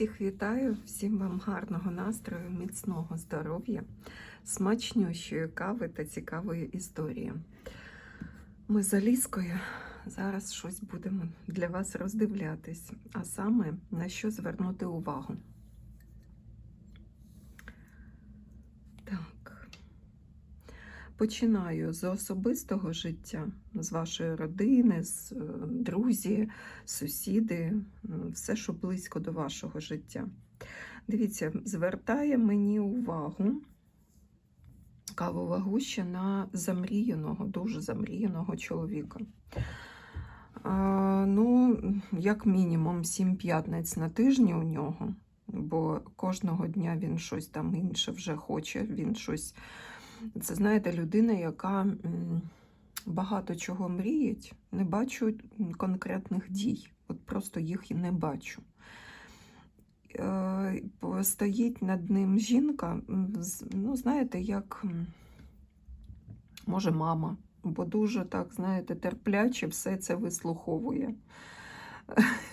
Всіх вітаю, всім вам гарного настрою, міцного здоров'я, смачнющої кави та цікавої історії. Ми з Аліскою зараз щось будемо для вас роздивлятись, а саме на що звернути увагу. Так. Починаю з особистого життя, з вашої родини, з е, друзі, сусіди, все, що близько до вашого життя. Дивіться, звертає мені увагу кавова гуща на замріяного, дуже замріяного чоловіка. А, ну, як мінімум, 7 п'ятниць на тижні у нього, бо кожного дня він щось там інше вже хоче, він щось. Це знаєте, людина, яка багато чого мріють, не бачу конкретних дій. От просто їх і не бачу. Е, Стоїть над ним жінка, ну, знаєте, як може мама, бо дуже так, знаєте, терпляче все це вислуховує.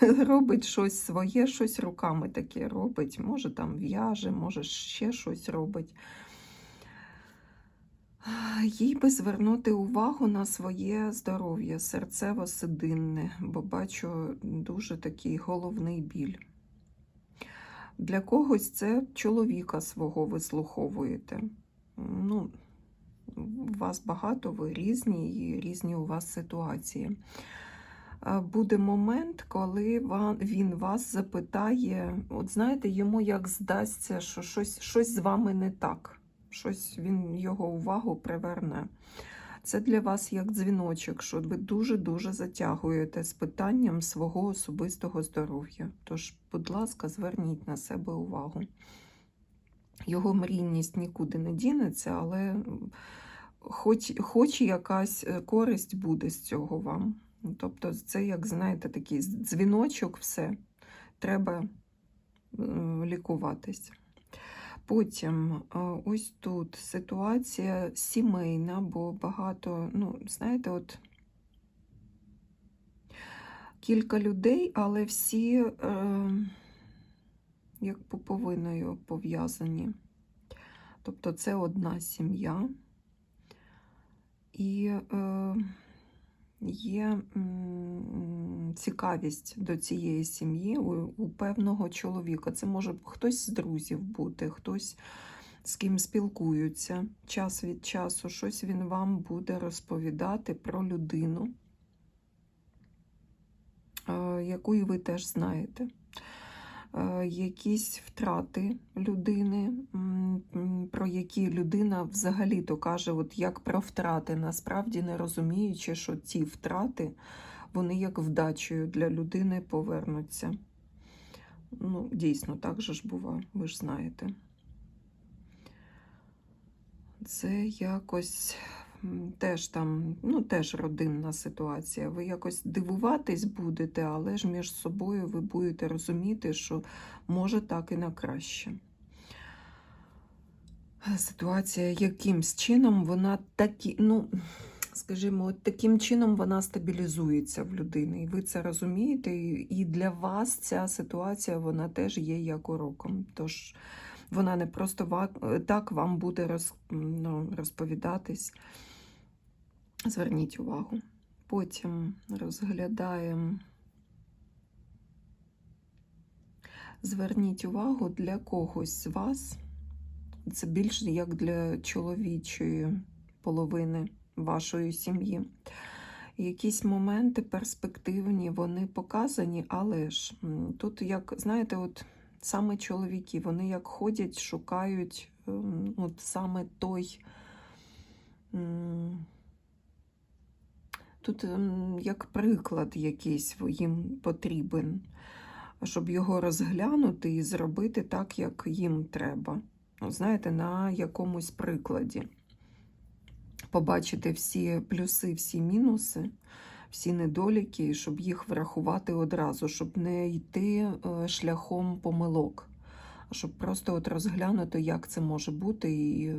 Робить щось своє, щось руками таке робить. Може там в'яже, може ще щось робить. Їй би звернути увагу на своє здоров'я, серцево-судинне, бо бачу дуже такий головний біль. Для когось це чоловіка свого вислуховуєте. Ну, у вас багато, ви різні і різні у вас ситуації. Буде момент, коли він вас запитає, от знаєте, йому як здасться, що щось, щось з вами не так щось він його увагу приверне. Це для вас як дзвіночок, що ви дуже-дуже затягуєте з питанням свого особистого здоров'я. Тож, будь ласка, зверніть на себе увагу. Його мрійність нікуди не дінеться, але хоч, хоч якась е, користь буде з цього вам. Тобто, це, як знаєте, такий дзвіночок, все, треба лікуватись. Потім е, ось тут ситуація сімейна, бо багато, ну, знаєте, от кілька людей, але всі е, як пуповиною пов'язані. Тобто це одна сім'я. І е, є цікавість до цієї сім'ї у, у певного чоловіка. Це може хтось з друзів бути, хтось з ким спілкуються час від часу, щось він вам буде розповідати про людину, якої яку і ви теж знаєте. Е, Якісь втрати людини, про які людина взагалі-то каже, от як про втрати, насправді не розуміючи, що ці втрати, вони як вдачею для людини повернуться. Ну, дійсно, так же ж буває, ви ж знаєте. Це якось теж там, ну, теж родинна ситуація. Ви якось дивуватись будете, але ж між собою ви будете розуміти, що може так і на краще. Ситуація якимсь чином вона такі, ну, скажімо, от таким чином вона стабілізується в людини. І ви це розумієте, і для вас ця ситуація вона теж є як уроком. Тож вона не просто так вам буде ну, розповідатись. Зверніть увагу. Потім розглядаємо. Зверніть увагу для когось з вас. Це більш як для чоловічої половини вашої сім'ї. Якісь моменти перспективні, вони показані, але ж тут, як, знаєте, от саме чоловіки, вони як ходять, шукають ем, от саме той. Тут ем, як приклад якийсь їм потрібен, щоб його розглянути і зробити так, як їм треба. Знаєте, на якомусь прикладі. Побачити всі плюси, всі мінуси, всі недоліки, щоб їх врахувати одразу, щоб не йти е, шляхом помилок, а щоб просто от розглянути, як це може бути і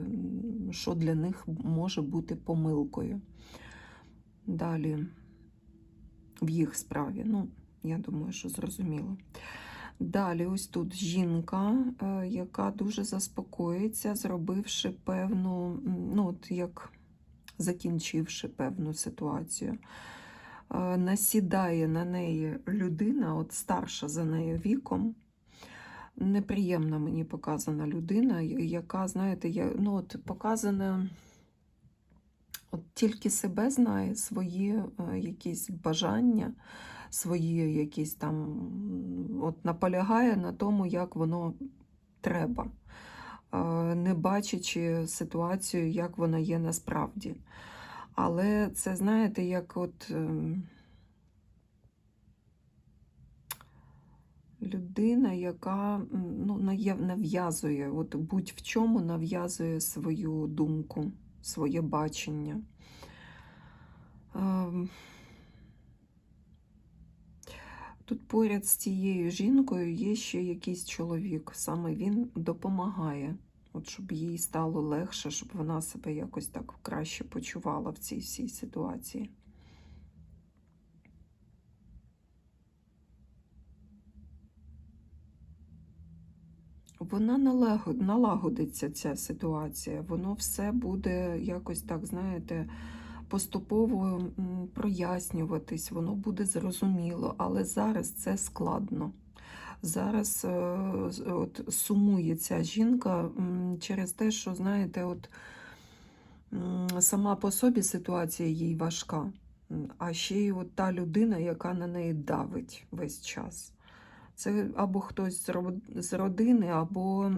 що для них може бути помилкою. Далі в їх справі. Ну, я думаю, що зрозуміло. Далі, ось тут жінка, е, яка дуже заспокоїться, зробивши певну, ну, от як закінчивши певну ситуацію. Е, Насідає на неї людина, от старша за нею віком. Неприємна мені показана людина, яка, знаєте, я, ну, от показана. От тільки себе знає, свої е, якісь бажання, свої якісь там, от наполягає на тому, як воно треба, е, не бачачи ситуацію, як вона є насправді. Але це, знаєте, як от ем, людина, яка ну, нав'язує, от будь-в чому нав'язує свою думку, своє бачення. Ем, Тут поряд з цією жінкою є ще якийсь чоловік. Саме він допомагає, от щоб їй стало легше, щоб вона себе якось так краще почувала в цій всій ситуації. Вона налагод- налагодиться ця ситуація, воно все буде якось так, знаєте, поступово прояснюватись, воно буде зрозуміло, але зараз це складно. Зараз е, от, сумує ця жінка через те, що, знаєте, от сама по собі ситуація їй важка, а ще й от та людина, яка на неї давить весь час. Це або хтось з родини, або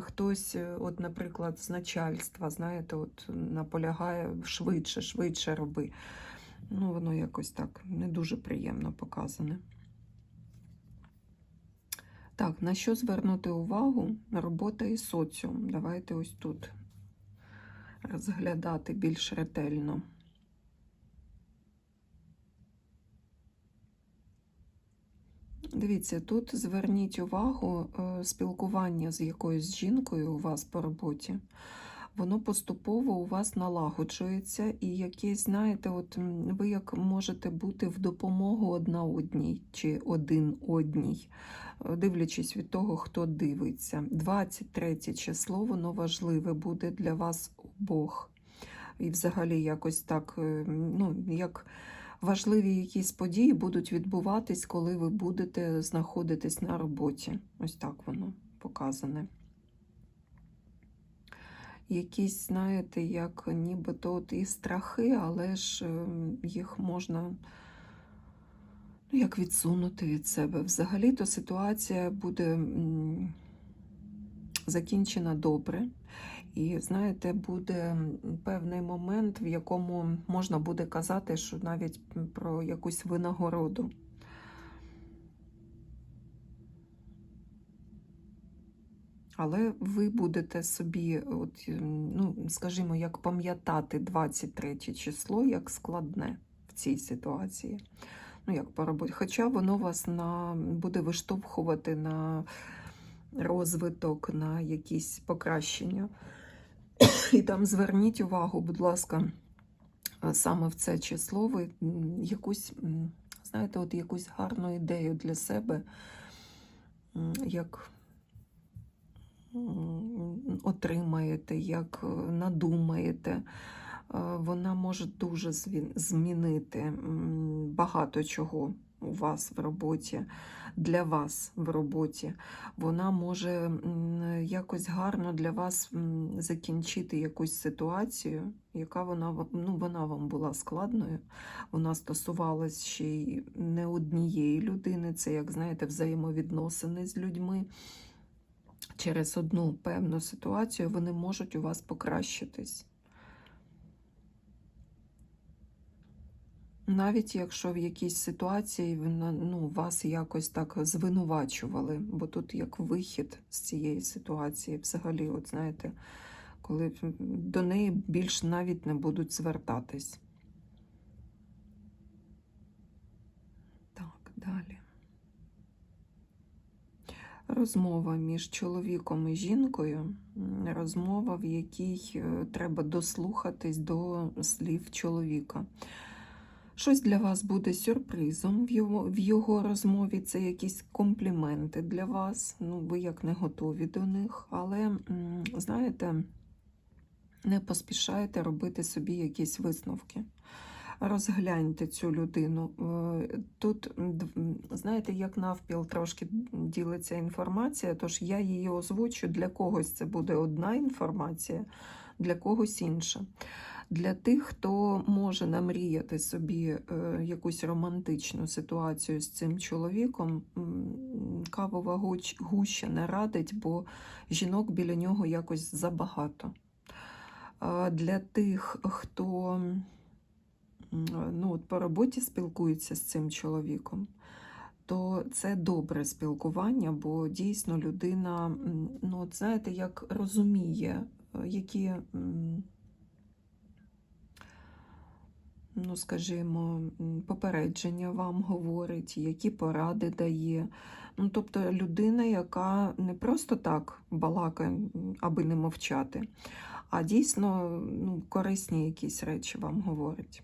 хтось, е, от, наприклад, з начальства, знаєте, от наполягає швидше, швидше роби. Ну, воно якось так не дуже приємно показане. Так, на що звернути увагу? Робота і соціум. Давайте ось тут розглядати більш ретельно. Дивіться, тут зверніть увагу е, спілкування з якоюсь жінкою у вас по роботі. Воно поступово у вас налагоджується, і якесь, знаєте, от ви як можете бути в допомогу одна одній чи один одній, е, дивлячись від того, хто дивиться. 23 число, воно важливе буде для вас обох. І взагалі якось так, е, ну, як важливі якісь події будуть відбуватись, коли ви будете знаходитись на роботі. Ось так воно показане. Якісь, знаєте, як нібито от і страхи, але ж ем, їх можна ну, як відсунути від себе. Взагалі-то ситуація буде закінчена добре. І знаєте, буде певний момент, в якому можна буде казати, що навіть про якусь винагороду. Але ви будете собі, от, ну, скажімо, як пам'ятати 23 число як складне в цій ситуації. Ну, як по. Хоча воно вас на, буде виштовхувати на розвиток, на якісь покращення. І там зверніть увагу, будь ласка, саме в це число ви якусь, знаєте, от якусь гарну ідею для себе, як отримаєте, як е, надумаєте. Вона може дуже змінити багато чого у вас в роботі, для вас в роботі. Вона може якось гарно для вас закінчити якусь ситуацію, яка вона, ну, вона вам була складною. Вона стосувалась ще й не однієї людини. Це, як знаєте, взаємовідносини з людьми. Через одну певну ситуацію вони можуть у вас покращитись. Навіть якщо в якійсь ситуації ну, вас якось так звинувачували, бо тут як вихід з цієї ситуації, взагалі, от знаєте, коли до неї більш навіть не будуть звертатись. Так, далі. Розмова між чоловіком і жінкою, розмова, в якій е, треба дослухатись до слів чоловіка. Щось для вас буде сюрпризом в його, в його розмові. Це якісь компліменти для вас. Ну, ви як не готові до них, але знаєте, не поспішайте робити собі якісь висновки. Розгляньте цю людину. Е, Тут, знаєте, як навпіл трошки ділиться інформація, тож я її озвучу. Для когось це буде одна інформація, для когось інша. Для тих, хто може намріяти собі е, якусь романтичну ситуацію з цим чоловіком, кавова гуща не радить, бо жінок біля нього якось забагато. Для тих, хто ну, от по роботі спілкується з цим чоловіком, то це добре спілкування, бо дійсно людина, ну, знаєте, як розуміє, е, які, ну, скажімо, попередження вам говорить, які поради дає. Ну, тобто людина, яка не просто так балакає, аби не мовчати, а дійсно ну, корисні якісь речі вам говорить.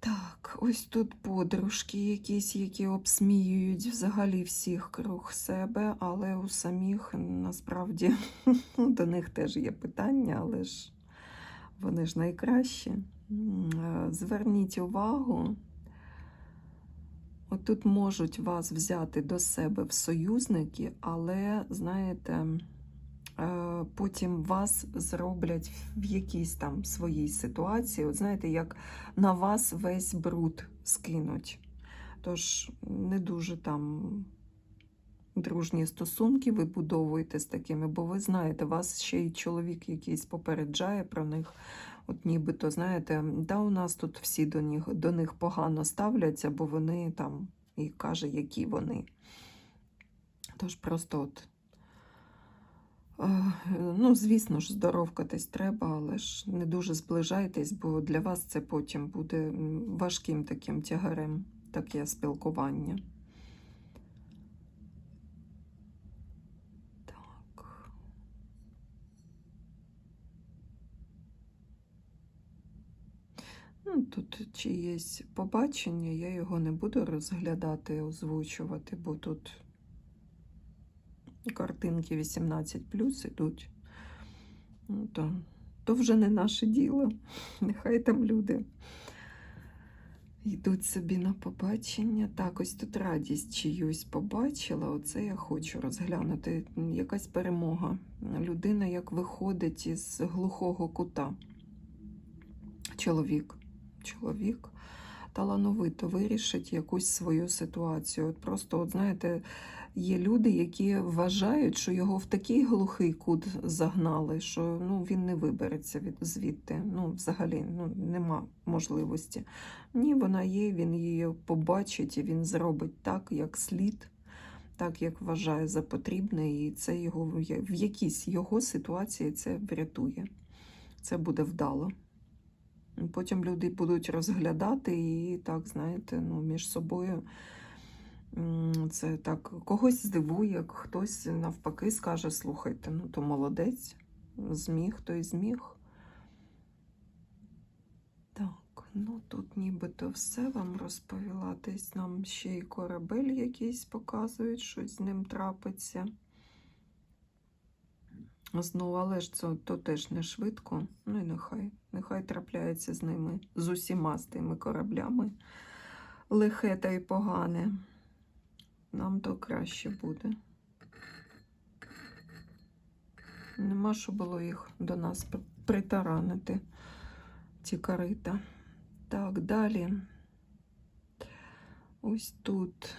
Так, ось тут подружки якісь, які обсміюють взагалі всіх круг себе, але у самих насправді ну, до них теж є питання, але ж вони ж найкращі. Е, Зверніть увагу. Отут можуть вас взяти до себе в союзники, але, знаєте, е, потім вас зроблять в якійсь там своїй ситуації. От знаєте, як на вас весь бруд скинуть. Тож не дуже там дружні стосунки вибудовуєте з такими, бо ви знаєте, вас ще й чоловік якийсь попереджає про них. От нібито, знаєте, да, у нас тут всі до них, до них погано ставляться, бо вони там і каже, які вони. Тож просто от. е, Ну, звісно ж, здоровкатись треба, але ж не дуже зближайтесь, бо для вас це потім буде важким таким тягарем, таке спілкування. Тут чиєсь побачення, я його не буду розглядати, озвучувати, бо тут картинки 18 ідуть. Ну, то, то вже не наше діло. Нехай там люди йдуть собі на побачення. Так, ось тут радість чиюсь побачила. Оце я хочу розглянути. Якась перемога. Людина як виходить із глухого кута. Чоловік. Чоловік талановито вирішить якусь свою ситуацію. От просто, от знаєте, є люди, які вважають, що його в такий глухий кут загнали, що ну, він не вибереться від звідти. Ну, взагалі, ну, нема можливості. Ні, вона є, він її побачить і він зробить так, як слід, так, як вважає за потрібне, і це його в якійсь його ситуації це врятує. Це буде вдало. Потім люди будуть розглядати і так, знаєте, ну, між собою це так когось здивує, хтось навпаки скаже: слухайте, ну то молодець, зміг, то й зміг. Так, ну тут нібито все вам розповіла. Десь нам ще й корабель якийсь показують, щось з ним трапиться. Знову, але ж це то теж не швидко. Ну і нехай. Нехай трапляється з ними, з усіма з тими кораблями. Лихе та й погане. Нам то краще буде. Нема що було їх до нас притаранити, ці корита. Так, далі. Ось тут.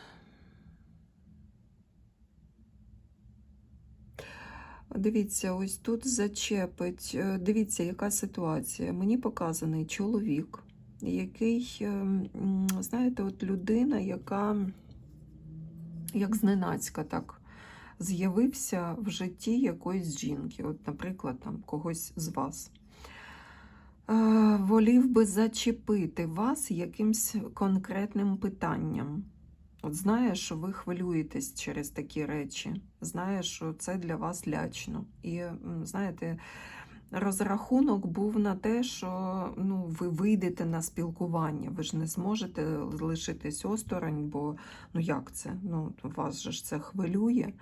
Дивіться, ось тут зачепить. Е, Дивіться, яка ситуація. Мені показаний чоловік, який, е, знаєте, от людина, яка як зненацька так з'явився в житті якоїсь жінки, от, наприклад, там когось з вас. Е, Волів би зачепити вас якимсь конкретним питанням. От знає, що ви хвилюєтесь через такі речі, знає, що це для вас лячно. І знаєте, розрахунок був на те, що ну, ви вийдете на спілкування. Ви ж не зможете лишитись осторонь, бо ну як це? Ну, вас же ж це хвилює.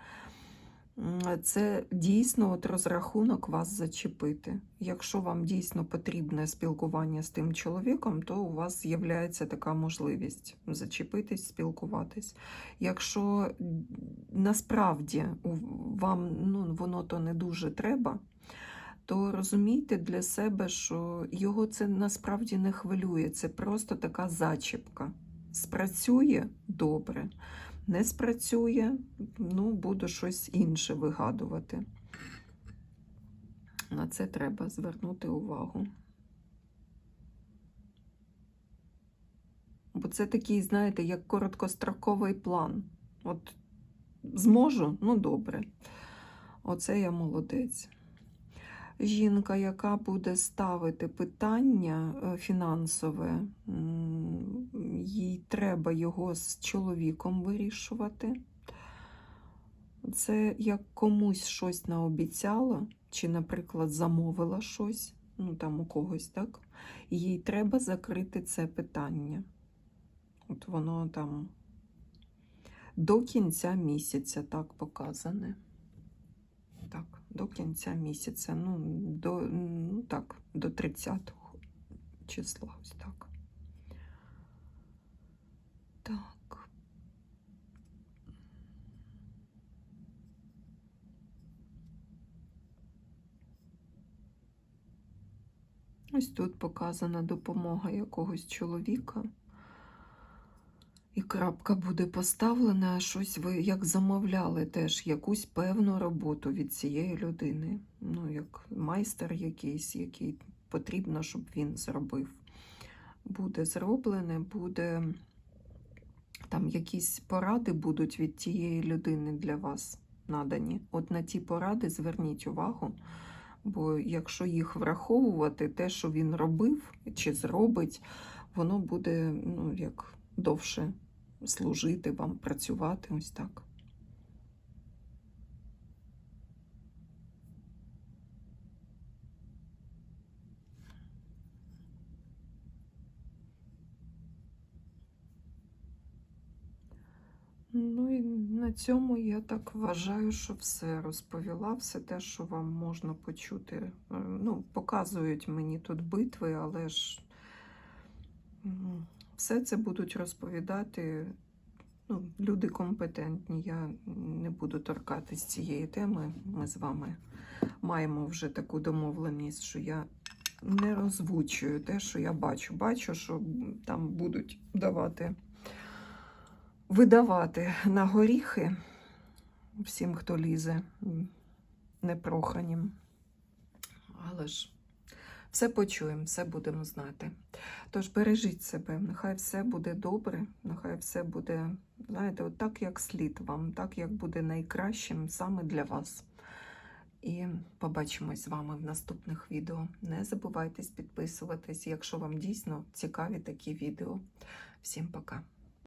Це дійсно от розрахунок вас зачепити. Якщо вам дійсно потрібне спілкування з тим чоловіком, то у вас з'являється така можливість зачепитись, спілкуватись. Якщо насправді вам ну, воно то не дуже треба, то розумійте для себе, що його це насправді не хвилює. Це просто така зачіпка. Спрацює добре, не спрацює, ну, буду щось інше вигадувати. На це треба звернути увагу. Бо це такий, знаєте, як короткостроковий план. От зможу, ну добре. Оце я молодець. Жінка, яка буде ставити питання е, фінансове, їй треба його з чоловіком вирішувати. Це як комусь щось наобіцяла, чи, наприклад, замовила щось, ну там у когось, так? Їй треба закрити це питання. От воно там до кінця місяця так показане. До кінця місяця, ну, до, ну так, до 30 числа, ось так. Так. Ось тут показана допомога якогось чоловіка. І крапка буде поставлена, щось ви як замовляли теж якусь певну роботу від цієї людини. Ну, як майстер якийсь, який потрібно, щоб він зробив. Буде зроблене, буде там якісь поради будуть від тієї людини для вас надані. От на ті поради зверніть увагу. Бо якщо їх враховувати, те, що він робив чи зробить, воно буде ну, як довше служити вам, працювати ось так. Ну і на цьому я так вважаю, що все розповіла, все те, що вам можна почути. Е, Ну, показують мені тут битви, але ж все це будуть розповідати ну, люди компетентні. Я не буду торкатись цієї теми. Ми з вами маємо вже таку домовленість, що я не розвучую те, що я бачу. Бачу, що там будуть давати видавати на горіхи всім, хто лізе непроханім. Але ж все почуємо, все будемо знати. Тож бережіть себе, нехай все буде добре, нехай все буде, знаєте, от так, як слід вам, так, як буде найкращим саме для вас. І побачимось з вами в наступних відео. Не забувайте підписуватись, якщо вам дійсно цікаві такі відео. Всім пока!